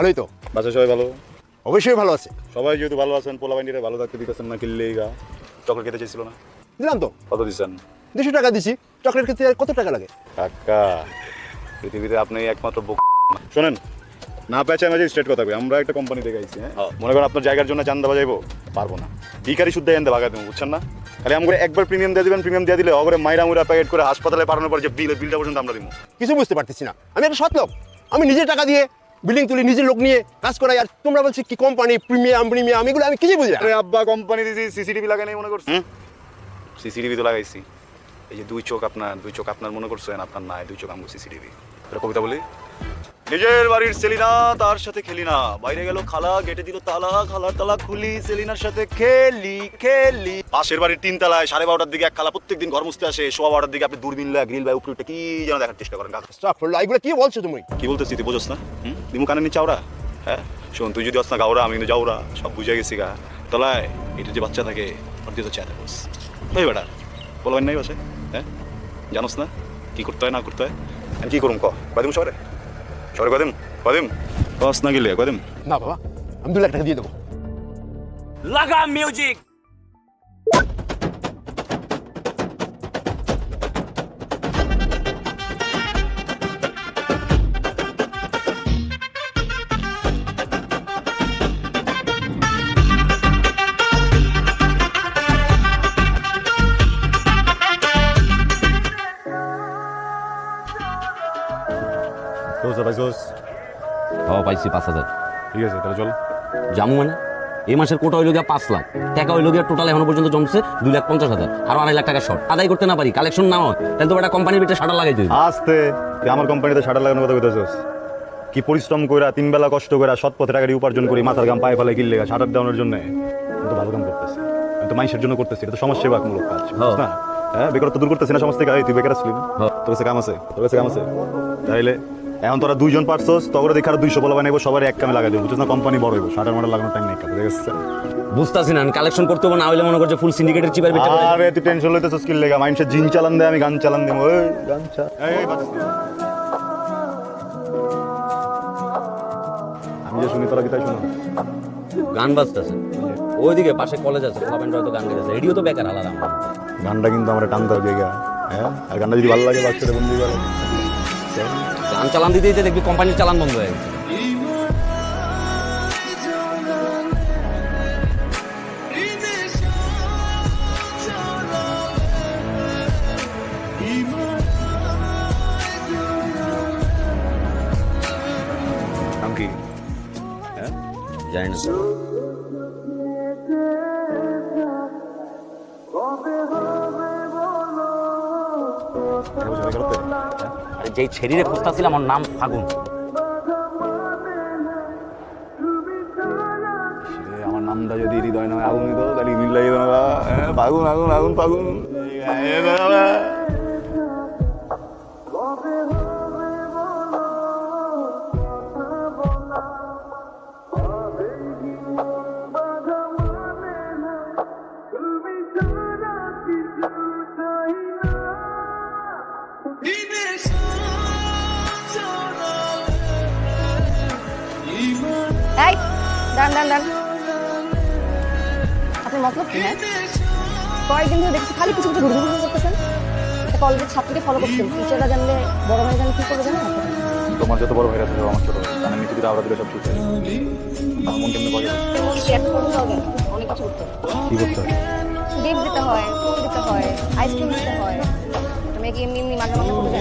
ভালোই তো। বাসা সবাই ভালো? অবশ্যই ভালো আছে। সবাই যেহেতু ভালো আছেন পোলা বাইন্ডিরে ভালো থাকতে দিতেছেন না কিনলে গা। চকলেট খেতে চাইছিল না? দিলাম তো। কত দিচ্ছেন? দুশো টাকা দিছি। চকলেট খেতে আর কত টাকা লাগে? কাকা পৃথিবীতে আপনি একমাত্র বুক। শোনেন না পেঁচে আমি স্ট্রেট কথা কই আমরা একটা কোম্পানি থেকে আইছি হ্যাঁ। মনে করেন আপনার জায়গার জন্য চান্দা বাজাইবো? পারব না। ভিখারি শুদ্ধ এনতে ভাগা দেবো বুঝছেন না? খালি আমরা একবার প্রিমিয়াম দিয়ে দিবেন প্রিমিয়াম দিয়ে দিলে অগরে মাইরা মুরা প্যাকেট করে হাসপাতালে পাঠানোর পর যে বিল বিলটা পর্যন্ত আমরা দিব। কিছু বুঝতে পারতেছি না। আমি একটা সৎ লোক। আমি নিজের টাকা দিয়ে বিল্ডিং তুলি নিজের লোক নিয়ে কাজ করাই আর তোমরা বলছি কি কোম্পানি প্রিমিয়াম প্রিমিয়াম এগুলো আমি কিছু বুঝি না। আরে আব্বা কোম্পানি দিছি সিসিটিভি লাগাই নাই মনে করছি। সিসিটিভি তো লাগাইছি। এই যে দুই চোখ আপনার দুই চোখ আপনার মনে করছেন আপনার নাই দুই চোখ আমগো সিসিটিভি এটা কবিতা বলি? নিজের বাড়ির সেলিনা তার সাথে খেলি না বাইরে গেল খালা গেটে দিল তালা খালার তালা খুলি সেলিনার সাথে খেলি খেলি। পাশের বাড়ির তিন তালায় সাড়ে বারোটার দিকে এক খালা প্রত্যেকদিন ঘর মুছতে আসে সোয়া বারোটার দিকে আপনি দূরবীন লা গ্রিল বা উপরে কি যেন দেখার চেষ্টা করেন আস্তাগফিরুল্লাহ, এগুলো কি বলছো তুমি? কি বলতেছি তুই বোঝস না? দিমু কানে নিচে আওরা হ্যাঁ? শোন তুই যদি অস না গাওরা আমি কিন্তু যাওরা সব বুঝে গেছি গা। তলায় এটা যে বাচ্চা থাকে ওর দিয়ে তো চেয়ারে বস। ওই বেটা বলবেন নাই বসে হ্যাঁ? জানোস না? কি করতে হয় না করতে হয়? আমি কি করুম ক? শহরে শহরে কদিম কদিম। বস না গেলে কদিম। না বাবা আমি দু লাখ টাকা দিয়ে দেবো। লাগা মিউজিক পাইছি পাঁচ হাজার। ঠিক আছে তাহলে চল। জামু মানে? এই মাসের কোটা হইল গিয়া পাঁচ লাখ। টাকা হইল গিয়া টোটাল এখনও পর্যন্ত জমছে দুই লাখ পঞ্চাশ হাজার। আর আড়াই লাখ টাকা শর্ট আদায় করতে না পারি কালেকশন না হয় তাহলে তো একটা কোম্পানির ভিতরে শাটার লাগাই দিই আস্তে তুই আমার কোম্পানিতে শাটার লাগানোর কথা কইতেছিস। কি পরিশ্রম কইরা তিন বেলা কষ্ট কইরা সৎ পথে টাকা দিয়ে উপার্জন করি মাথার গাম পায়ে ফেলে কিনলে শাটার দেওয়ানোর জন্য। আমি তো ভালো কাম করতেছি। আমি তো মানুষের জন্য করতেছি এটা তো সমাজ সেবামূলক কাজ বুঝছ না? হ্যাঁ বেকারত্ব দূর করতেছি না সমাজ থেকে এই তুই বেকার আসলি হ্যাঁ। তোর কাছে কাম আছে তোর কাছে কাম আছে। তাইলে এখন তোরা দুইজন পারছস তখন দেখে আর দুইশো বলা বানাইবো সবার এক কামে লাগাই দেবো বুঝছিস না? কোম্পানি বড় হইব শাটার মাটার লাগানোর টাইম নেই বুঝে গেছে বুঝতেছি না কালেকশন করতে হবে না হইলে মনে করছে ফুল সিন্ডিকেটের চিপার ভিতরে আরে তুই টেনশন লইতেছিস কি লেগা? মানুষের জিন চালান দে আমি গান চালান দেবো ওই গান চা। আমি যে শুনি তোরা কি তাই শুনো? গান বাজতেছে। ওইদিকে পাশে কলেজ আছে কলেজ হয়তো গান গেছে রেডিও তো বেকার আলাদা আমার। গানটা কিন্তু আমার টানতে হবে হ্যাঁ? আর গানটা যদি ভালো লাগে বাচ্চাদের বন্ধু করে গান চালান দিতে দিতে দেখবি কোম্পানির চালান বন্ধ হয়ে গেছে। হ্যাঁ? জানি যেই ছেড়িরে খুঁজতেছিলাম আমার নাম ফাগুন। আমার নামটা যদি হৃদয় নয় আগুন দিত, তাহলে মিল হ্যাঁ পাগুন আগুন আগুন পাগুন হ্যাঁ কয়েকদিন ধরে দেখছি খালি কিছু কিছু ঘুরঘুর করতেছেন। কলেজের ছাত্রীকে ফলো করছেন। টিচাররা জানলে বড় ভাই জানলে কি করবে জানেন তোমার যত বড় ভাইরাস আছে আমার ছোট নিচে দিলে আওড়া দিলে সব ঠিক হয়ে যাবে। মন কেমনে অনেক কিছু করতে হবে। কি করতে হয় গিফট দিতে হয় ফুল দিতে হয় আইসক্রিম দিতে হয়। তুমি কি এমনি এমনি মাঝে মাঝে করতে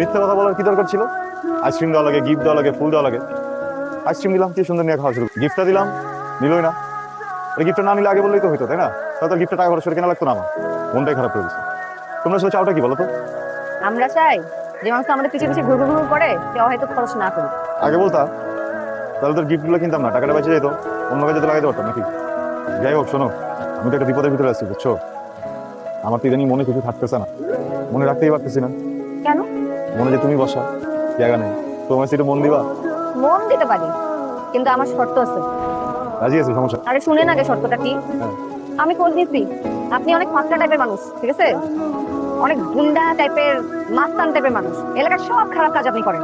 মিথ্যা কথা বলার কি দরকার ছিল? আইসক্রিম দেওয়া লাগে গিফট দেওয়া লাগে ফুল দেওয়া লাগে। আইসক্রিম দিলাম কি সুন্দর নিয়ে খাওয়া শুরু। গিফটটা দিলাম নিলই না। গিফটটা না নিলে আগে বললেই তো হইতো তাই না? তাহলে গিফটটা টাকা খরচ করে কেনা লাগতো না আমার। মনটাই খারাপ হয়ে গেছে তোমরা আসলে চাওটা কি বলো তো? আমরা চাই যে মানুষ আমাদের পিছিয়ে পিছিয়ে ঘুরঘুর ঘুরঘুর করে কেউ হয়তো খরচ না করুক। আগে বলতাম তাহলে তোর গিফটগুলো কিনতাম না টাকাটা বেঁচে যেত। অন্য কাজে তো লাগাইতে পারতাম নাকি? যাই হোক শোনো আমি তো একটা বিপদের ভিতরে আছি বুঝছ? আমার তো ইদানিং মনে কিছু থাকতেছে না। মনে রাখতেই পারতেছি না। কেন? মনে যে তুমি বসা জায়গা নেই। তোমার সেটা মন দিবা? মন দিতে পারি কিন্তু আমার শর্ত আছে। রাজি আছি? সমস্যা? আরে শুনেন আগে শর্তটা কি? হ্যাঁ। আমি খোঁজ নিচ্ছি আপনি অনেক ফাঁকটা টাইপের মানুষ ঠিক আছে? অনেক গুন্ডা টাইপের মাস্তান টাইপের মানুষ। এলাকার সব খারাপ কাজ আপনি করেন।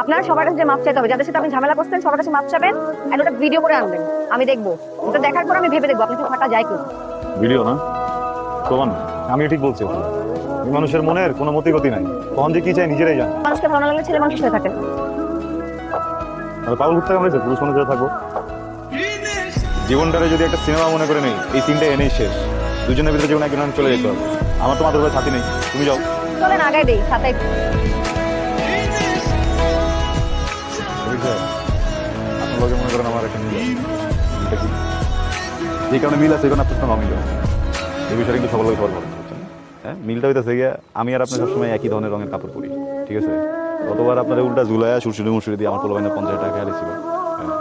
আপনার সবার কাছে মাপ চাইতে হবে যাদের সাথে আপনি ঝামেলা করছেন সবার কাছে মাপ চাবেন আর ওটা ভিডিও করে আনবেন। আমি দেখব। ওটা দেখার পর আমি ভেবে দেখব আপনি ফাঁকা যায় কি? ভিডিও না? প্রমাণ। আমি ঠিক বলছি মানুষের মনের কোনো মতি গতি নাই। কখন যে কি চাই নিজেরাই জান। মানুষকে ভালো না লাগলে ছেলে মানুষের সাথে থাকে। আর পাগল ঘুরতে আমরা পুরুষ মানুষ থাকব জীবনটারে যদি একটা সিনেমা মনে করে নেই এই সিনটা এনেই শেষ। দুজনের ভিতরে জীবন একজন চলে যেতে হবে। আমার তো মাথার উপরে ছাতি নেই। তুমি যাও। চলেন আগায় দেই আপনার লগে মনে করেন আমার একটা মিল যে কারণে মিল আছে কারণে আপনার সঙ্গে আমি আছে এই বিষয়ে কিন্তু সবার লোক সবার? হ্যাঁ মিলটা হইতেছে গিয়া আমি আর আপনি সবসময় একই ধরনের রঙের কাপড় পরি, ঠিক আছে? গতবার আপনার উল্টা ঝুলায়া সুরসুরি মুসুরি দিয়ে আমার পোলা পোলাবাইনের পঞ্চাশ টাকা হারিয়েছিল হ্যাঁ।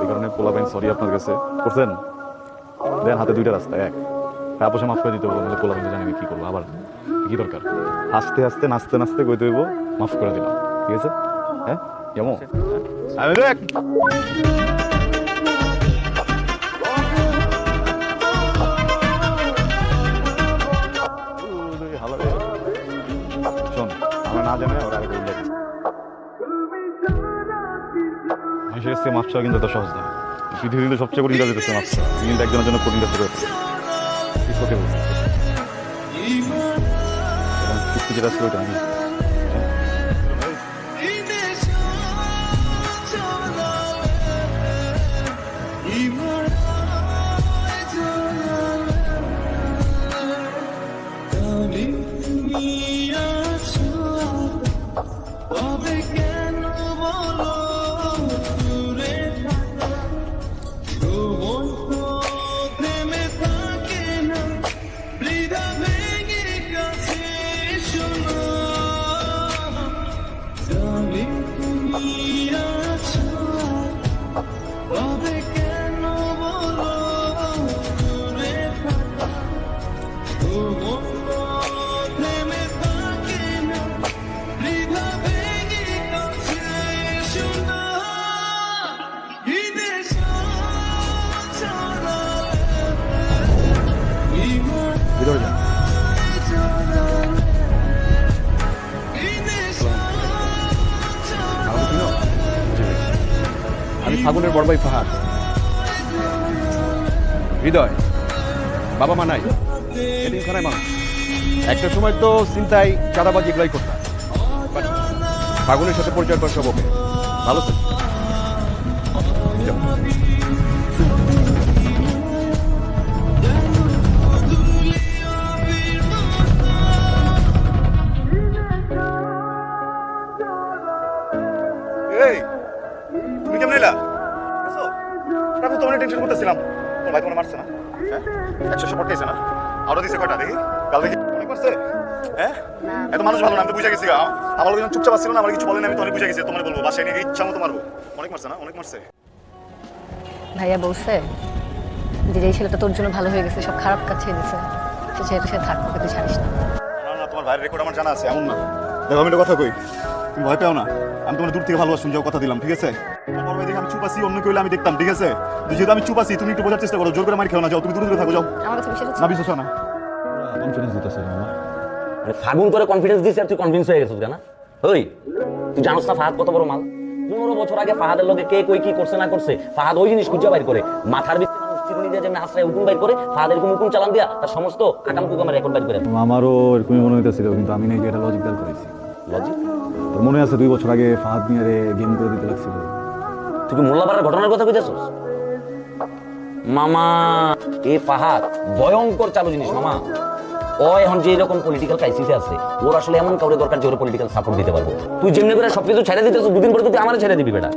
ওই কারণে পোলা পোলাবাইন সরি আপনার কাছে। করছেন? দেন হাতে দুইটা রাস্তা, এক। তারপর মাফ করে দিতে বলব নাহলে পোলাবাইন জানি আমি কি করব, আবার কি দরকার? আস্তে আস্তে নাচতে নাচতে কইতে হইব, মাফ করে দিলাম, ঠিক আছে? হ্যাঁ কেমন? আমি দেখ! কাছে মাছ ছাড়া কিন্তু এত সহজ না পৃথিবীর কিন্তু সবচেয়ে কঠিন কাজ হচ্ছে চাওয়া কিন্তু একজনের জন্য কঠিন কাজ কিস্তি যেটা ছিল ওইটা ফাগুনের বড় ভাই ফাহাদ। হৃদয়, বাবা মা নাই একটা সময় তো চিন্তায় চাঁদাবাজি এগুলাই করতাম। ফাগুনের সাথে পরিচয় করা সব ওকে ভালো এত মানুষ ভালো না আমি বুঝে গেছি গা। আমার লোকজন চুপচাপ আসছিল না আমার কিছু বলেন আমি তো অনেক বুঝে গেছি তোমার বলব। বাসায় নিয়ে ইচ্ছা মতো মারবো। অনেক মারছে না? অনেক মারছে? ভাইয়া বলছে যে এই ছেলেটা তোর জন্য ভালো হয়ে গেছে সব খারাপ কাজ ছেড়ে দিছে সে থাকবে ছাড়িস না। না না তোমার ভাইয়ের রেকর্ড আমার জানা আছে এমন না। দেখো আমি একটা কথা কই তুমি ভয় পেও না। আমি তোমার দূর থেকে ভালোবাসুন যাও কথা দিলাম ঠিক আছে? আমার ভাই দেখে আমি চুপ আছি অন্য কেউ আমি দেখতাম ঠিক আছে? যেহেতু আমি চুপ আছি তুমি একটু বোঝার চেষ্টা করো জোর করে মার খেও না যাও তুমি দূরে দূরে থাকো যাও। আমার কাছে বিশ্বাস না না। বিশ্বাস হয় না। কনফিডেন্স দিতেছে আরে ফাগুন তোরে কনফিডেন্স দিছে আর তুই কনভিন্স হয়ে গেছিস কেন? ওই তুই জানোস না ফাহাদ কত বড় মাল? পনেরো বছর আগে ফাহাদের লোকে কে কই কি করছে না করছে ফাহাদ ওই জিনিস খুঁজে বাইর করে। মাথার ভিতরে মানুষ চিরুনি দিয়ে যেমন আশ্রয় হুকুম বাইর করে চালান দিয়া তার সমস্ত আকাম কুকামের রেকর্ড বাইর করে। আমারও এরকমই মনে হইতেছিল কিন্তু আমি নাকি এটা করেছি। লজিক তোর মনে আছে দুই বছর আগে ফাহাদ মিয়ারে গেম করে দিতে লাগছিল? তুই কি মোল্লাপাড়ার ঘটনার কথা কইতেছস? মামা এ ফাহাদ ভয়ঙ্কর চালু জিনিস মামা। ও এখন যে এরকম পলিটিক্যাল ক্রাইসিসে আছে, ওর আসলে এমন কাউরে দরকার যে ওর পলিটিক্যাল সাপোর্ট দিতে পারব। তুই যেমনি করে সবকিছু ছেড়ে দিতে দুদিন পরে তুই আমার ছেড়ে দিবি বেটা।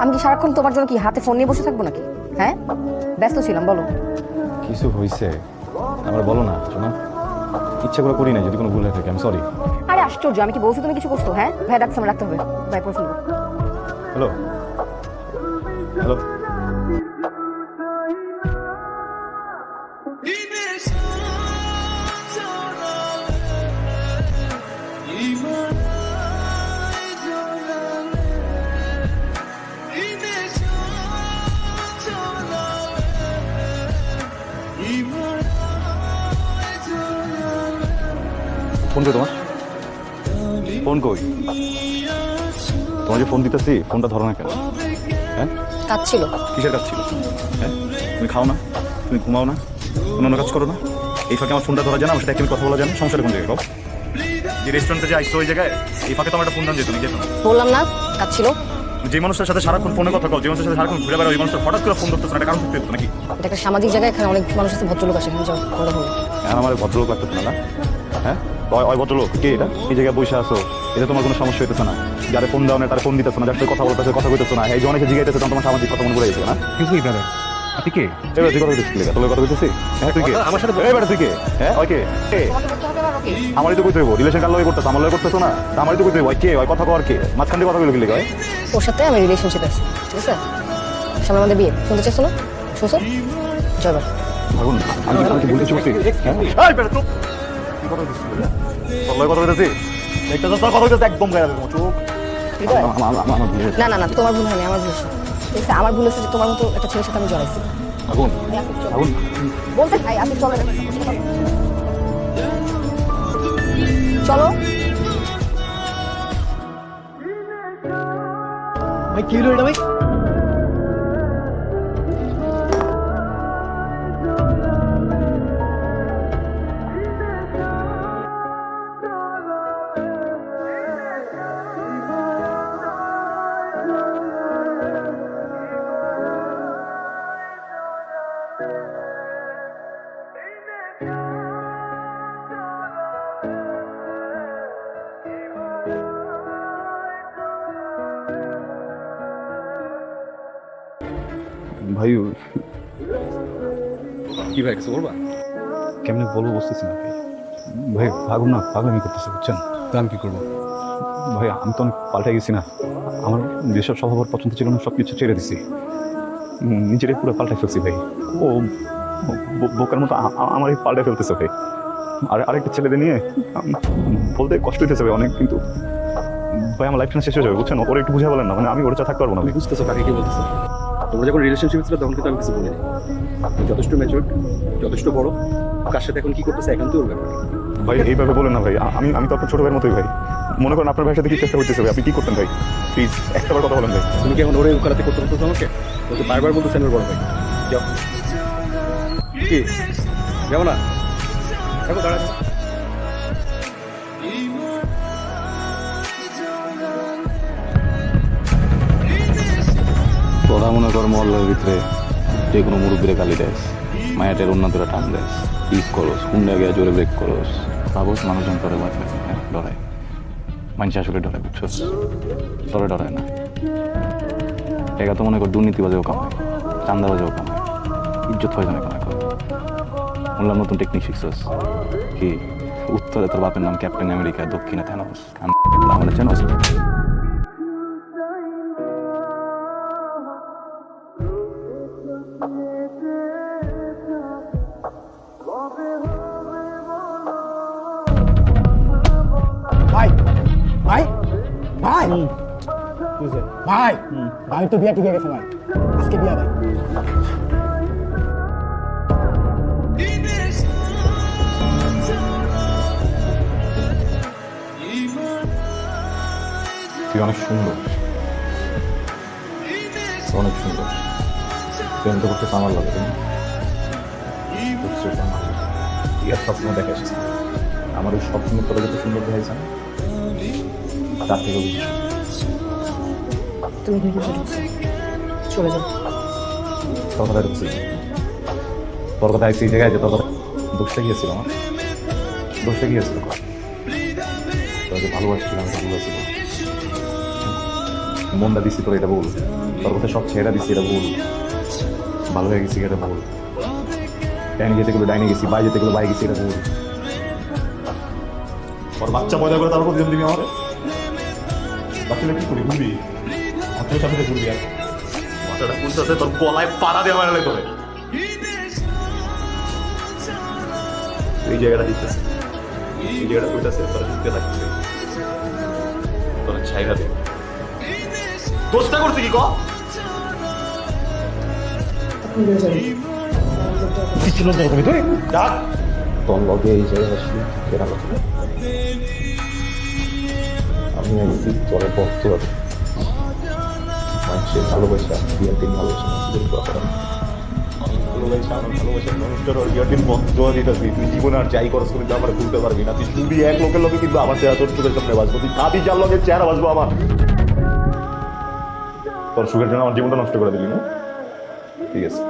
আমি কি সারাক্ষণ তোমার জন্য কি হাতে ফোন নিয়ে বসে থাকব নাকি? হ্যাঁ? ব্যস্ত ছিলাম বলো। কিছু হয়েছে আমার বলো না শোনা। ইচ্ছা করে করি না যদি কোনো ভুল হয়ে থাকে আমি সরি আরে আশ্চর্য আমি কি বলছি তুমি কিছু করছ? হ্যাঁ? ভাই রাখতে আমার রাখতে হবে। ভাই পড়ে ফেলব হ্যালো হ্যালো ফোন কই তোমার? ফোন কই? তোমার যে ফোন দিতেছি ফোনটা ধরো না কেন? হ্যাঁ? কাজ ছিল কিসের কাজ ছিল হ্যাঁ? তুমি খাও না তুমি ঘুমাও না অন্য কাজ করো না। এই ফাঁকে আমার ফোনটা ধরা জানা আমার সাথে একদম কথা বলা জানো সংসারে কোন জায়গায়? যে রেস্টুরেন্টে যে আইসো ওই জায়গায় এই ফাঁকে তো আমার একটা ফোন দাম যেত তুমি যেত না বললাম না কাজ ছিল যে মানুষটার সাথে সারাক্ষণ ফোনে কথা কল যে মানুষের সাথে সারাক্ষণ ঘুরে বেড়াও ওই মানুষটা হঠাৎ করে ফোন ধরতেছে না কারণ থাকতে নাকি? এটা একটা সামাজিক জায়গা এখানে অনেক মানুষ আছে ভদ্রলোক আসে এখানে যাও কথা বলো এখন আমার ভদ্রলোক লাগতেছে না না? হ্যাঁ? ওই- ওই ভদ্রলোক কে এটা? এই জায়গায় বসে আসো এটা তোমার কোনো সমস্যা হইতেছে না। যারা ফোন দাও না তার ফোন দিতেছে না যার সাথে কথা বলতেছে কথা কইতেছে না। এই যে অনেকে জিগাইতেছে তখন তোমার সামাজিক কথা মনে করে গেছে না? এই ব্রাদার আপনি কে? এবার তুই কথা কইতেছিস লেগে? তোর কথা কইতেছিস হ্যাঁ তুই কে? আমার সাথে এবার তুই কে? হ্যাঁ ওই কে? কে? আমারই তো কইতে হইব। রিলেশন কার লগে করতেছ? আমার লগে করতেছ না? তা আমারই তো কইতে হইব। কে? ওই কথা কর কে? মাঝখান দিয়ে কথা কইলো কি লেগে ওর সাথে আমি রিলেশনশিপ আছি ঠিক আছে? সামনে আমাদের বিয়ে। শুনতে চাইছো না? শুনছো? জয়বার ভাগুন আমি কি বলতে চলছি হ্যাঁ? এই বেটা কি কথা কইতেছিস তোর কথা কইতেছিস একটা তো কথা কইতেছিস একদম গায়ে লাগবে চুপ আমার ভুল হয়েছে। না না না তোমার ভুল হয়নি আমার ভুল হয়েছে। আমার ভুল হয়েছে যে তোমার মতো একটা ছেলের সাথে আমি জড়াইছি। বলতে ভাই আপনি চলো। চলো। ভাই কি হলো এটা ভাই? কিছু বলবা? কেমনে বলব বুঝতেছি না। ভাই ভাই ভাগুন না পাগলামি করতেছে বুঝছেন? তো আমি কি করব? ভাই আমি তো অনেক পাল্টে গেছি না। আমার যেসব স্বভাব ওর পছন্দ ছিল না সব কিছু ছেড়ে দিছি। নিজেরই পুরো পাল্টাই ফেলছি ভাই। ও বোকার মতো আমারই পাল্টে ফেলতেছে ভাই। আর আরেকটা ছেলেদের নিয়ে বলতে কষ্ট হইতেছে ভাই অনেক কিন্তু ভাই আমার লাইফটা শেষ হয়ে যাবে বুঝছেন? ওরা একটু বুঝে বলেন না মানে আমি ওর চা থাকতে পারব না। বুঝতেছো কাকে কি বলতেছো? তোমরা যখন রিলেশনশিপ ছিল তখন কিন্তু আমি কিছু বলিনি। যথেষ্ট ম্যাচিউর যথেষ্ট বড়। কার সাথে এখন কি করতেছে এখন তো ওর ব্যাপার। ভাই এইভাবে বলেন না ভাই। আমি আমি তো আপনার ছোট ভাইয়ের মতোই ভাই। মনে করেন আপনার ভাইয়ের সাথে কি চেষ্টা করতেছে ভাই? আপনি কি করতেন ভাই? প্লিজ একটাবার কথা বলেন ভাই। তুমি কি এখন ওরে উকালাতে করতে বলতেছো আমাকে? ও তো বারবার বলতেছেন ওর বড় ভাই। যাও। কি? যাব না? দেখো দাঁড়া। তোরা মনে কর মহল্লার ভিতরে যে কোনো মুরব্বীরে গালি দেস মায়াটের উন্নতরা টান দেস ইউজ করস হুন্ডা গিয়ে জোরে ব্রেক করস। ভাবস মানুষজন তোরে ভয় পায় হ্যাঁ? ডরায়। মানুষ আসলে ডরায়, বুঝছস? তোরে ডরায় না। একা তো মনে কর দুর্নীতিবাজেও কামায় চান্দাবাজেও কামায়, ইজ্জত হয় না কামায়। শুনলাম নতুন টেকনিক শিখছস? কি? উত্তরে তোর বাপের নাম ক্যাপ্টেন আমেরিকা দক্ষিণে থ্যানোস আমাদের চেনস ভাই ভাই, তো বিয়া ঠিক গেছে, ভাই। আজকে বিয়া, ভাই। তুই অনেক সুন্দর। অনেক সুন্দর। প্রেম তো করতেছে আমার লাগে তুমি বুঝছিস আমার তুই আর স্বপ্ন দেখাইছিস আমার ওই স্বপ্ন তোরা যত সুন্দর দেখাইছে তার থেকে বেশি তুমি ঢুকছো চলে যাও। তোর কথা ঢুকছি তোর কথা, একটি জায়গায় যে তোর কথা দোষটা গিয়েছিল আমার। দোষটা গিয়েছিল। তোকে ভালোবাসছিলাম ভালোবাসছিল মনটা দিছি তোর, এটা বল তোর কথা সব ছেড়া দিছি, এটা বল ভালো হয়ে গেছি, এটা বল ডাইনে যেতে গেলো, ডাইনে গেছি। বাই যেতে গেলো বাই গেছি, এটা বল ওর বাচ্চা পয়দা করে তারপর দিন দিবি আমার? বাচ্চাটা কি করি, ঘুরবি? হাতের সাথে ঘুরবি আর বাচ্চাটা কুলতেছে তোর গলায় পাড়া দেওয়া লাগে তোরে। এই জায়গাটা দিতেছে। এই জায়গাটা কইতাছে তোরা দিতে থাকছে তোরা ছাইরা দে। দোষটা করছে কি ক? তুমি তুই ডাক। লগে এই জায়গায় আসি কেনা কথা আমি একদিন তোরে হবে। মানুষের ভালোবাসা দিন ভালোবাসা, মানুষের কথা ভালোবাসা তুই জীবনে আর আমার পারবি না। তুই এক লোকের লোকে কিন্তু আমার চেহারা তুই লোকের চেহারা আমার। তোর সুখের জন্য আমার জীবনটা নষ্ট করে দিলি, না? ঠিক আছে।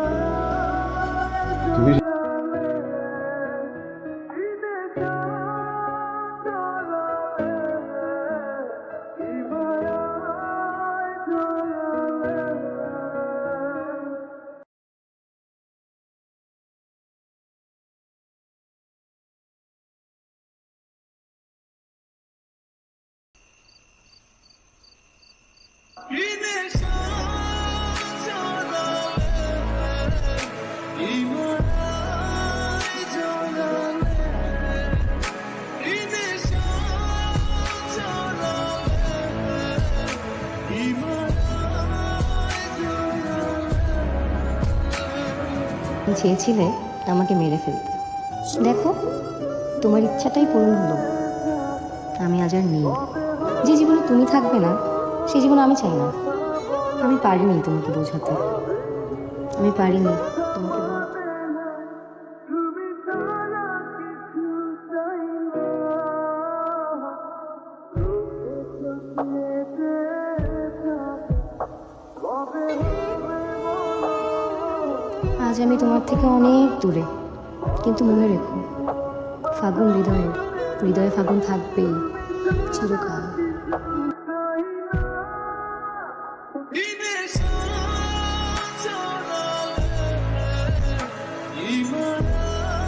চেয়েছিলে আমাকে মেরে ফেলতে। দেখো, তোমার ইচ্ছাটাই পূরণ হলো। আমি আজ আর নেই। যে জীবনে তুমি থাকবে না সেই জীবন আমি চাই না। আমি পারিনি তোমাকে বোঝাতে। আমি পারিনি আজ আমি তোমার থেকে অনেক দূরে, কিন্তু মনে রেখো, ফাগুন হৃদয়ে হৃদয়ে ফাগুন থাকবেই, চিরকাল।